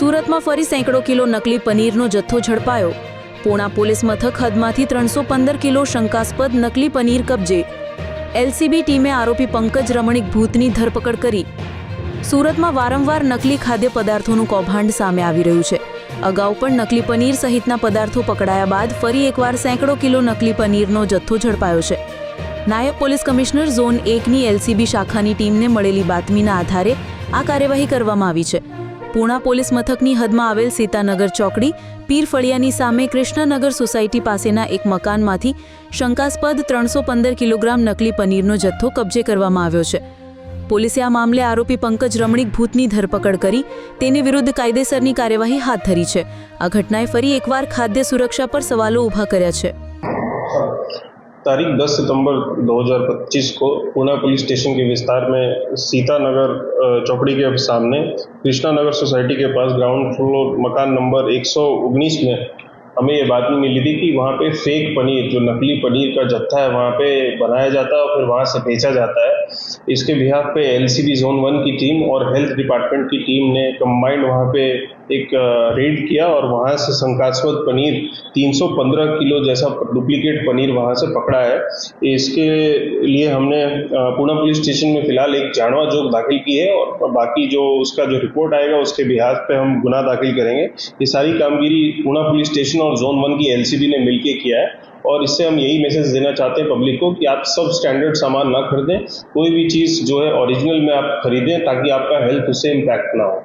સુરતમાં ફરી સેંકડો કિલો નકલી પનીરનો જથ્થો ઝડપાયો. પૂણા પોલીસ મથક હદમાંથી ત્રણસો પંદર કિલો શંકાસ્પદ નકલી પનીર કબજે. એલસીબી ટીમે આરોપી પંકજ રમણીક ભૂતની ધરપકડ કરી. સુરતમાં વારંવાર નકલી ખાદ્ય પદાર્થોનું કૌભાંડ સામે આવી રહ્યું છે. અગાઉ પણ નકલી પનીર સહિતના પદાર્થો પકડાયા બાદ ફરી એકવાર સેંકડો કિલો નકલી પનીરનો જથ્થો ઝડપાયો છે. નાયબ પોલીસ કમિશનર ઝોન એકની એલસીબી શાખાની ટીમને મળેલી બાતમીના આધારે આ કાર્યવાહી કરવામાં આવી છે. પૂણા પોલીસ મથકની હદમાં આવેલ સીતાનગર ચોકડી પીર ફળિયાની સામે કૃષ્ણનગર સોસાયટી પાસેના એક મકાનમાંથી શંકાસ્પદ ત્રણસો પંદર કિલોગ્રામ નકલી પનીરનો જથ્થો કબજે કરવામાં આવ્યો છે. પોલીસે આ મામલે આરોપી પંકજ રમણીક ભૂતની ધરપકડ કરી, તેની વિરુદ્ધ કાયદેસરની કાર્યવાહી હાથ ધરી છે. આ ઘટનાએ ફરી એકવાર ખાદ્ય સુરક્ષા પર સવાલો ઊભા કર્યા છે. तारीख 10 सितंबर 2025 को पूना पुलिस स्टेशन के विस्तार में सीता नगर चौकड़ी के सामने कृष्णा नगर सोसाइटी के पास ग्राउंड फ्लोर मकान नंबर 119 में हमें ये बात मिली थी कि वहाँ पे फेक पनीर, जो नकली पनीर का जत्था है, वहाँ पे बनाया जाता है और फिर वहाँ से बेचा जाता है। इसके बिहाफ पे एलसीबी जोन वन की टीम और हेल्थ डिपार्टमेंट की टीम ने कंबाइंड वहाँ पे एक रेड किया और वहाँ से शंकास्पद पनीर 315 किलो जैसा डुप्लीकेट पनीर वहाँ से पकड़ा है। इसके लिए हमने पूना पुलिस स्टेशन में फ़िलहाल एक जानवा जोग दाखिल की है और बाकी जो उसका जो रिपोर्ट आएगा उसके बिहार पे हम गुना दाखिल करेंगे। ये सारी कामगिरी पूना पुलिस स्टेशन और जोन वन की एलसीबी ने मिलकर किया है और इससे हम यही मैसेज देना चाहते हैं पब्लिक को कि आप सब स्टैंडर्ड सामान ना खरीदें। कोई भी चीज़ जो है ओरिजिनल में आप खरीदें ताकि आपका हेल्थ उससे इम्पैक्ट ना हो।